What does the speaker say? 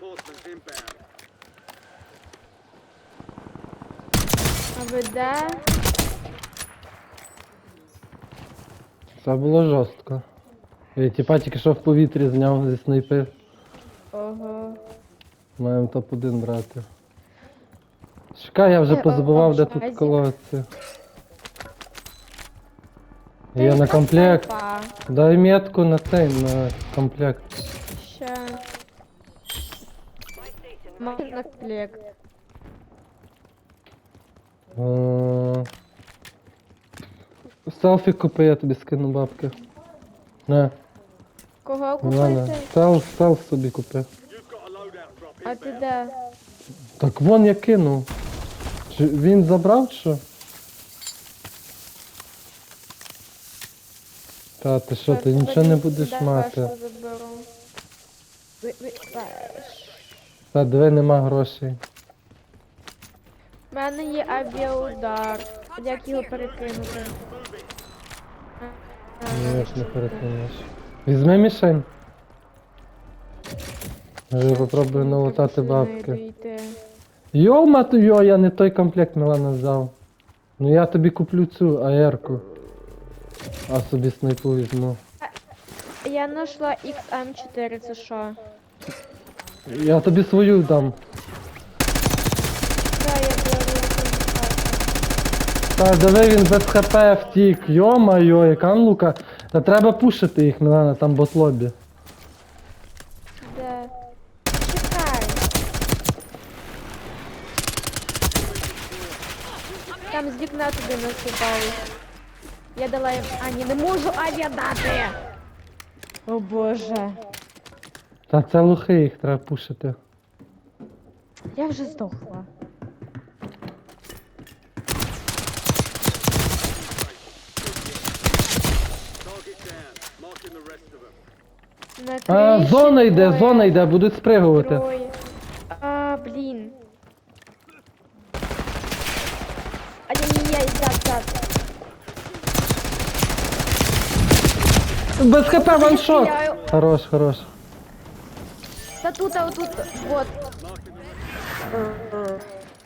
Reinforcements inbound. А ви? Це було жорстко. Я тіпа тільки що в повітрі зняв зі снайпи. Ого. Маємо топ-1 брати. Чекай, я вже Е, позабував, де тут Азі. колодці. Є на комплект. Дай метку на цей, на комплект. Ще. Можна на комплект. Селфі купи, я тобі скину бабки. Не, Кого у мене. купити? Селф, селф собі купи. А ти де? Так вон я кинув. Чи він забрав чи що? Та ти що, ти нічого не будеш мати. заберу. Та диви нема грошей. У мене є авіаудар. Як його перекинути? Ні, ж не перекинеш. Візьми мішень. Вже попробую налутати бабки. Йома ту йо, я не той комплект Мілана взяв. Ну я тобі куплю цю АРку. А собі снайпу візьму. Я знайшла XM4, це що? Я тобі свою дам. Та я беру. Та диви він без хп втік. Йо-майо, яка лука. Та треба пушити їх, Мілана, там ботлобі. Де? Чекай. Там з вікна туди насипали. Я дала їм. А, ні, не можу авіа дати. О боже. Та це лухи їх треба пушити. Я вже здохла. На А, криші зона йде, двоє. зона йде, будуть спригувати. Троє. А, блін. Ай-яй-яй, так, так. Без хп ваншот! Хорош, хорош. Та тут, а отут, вот.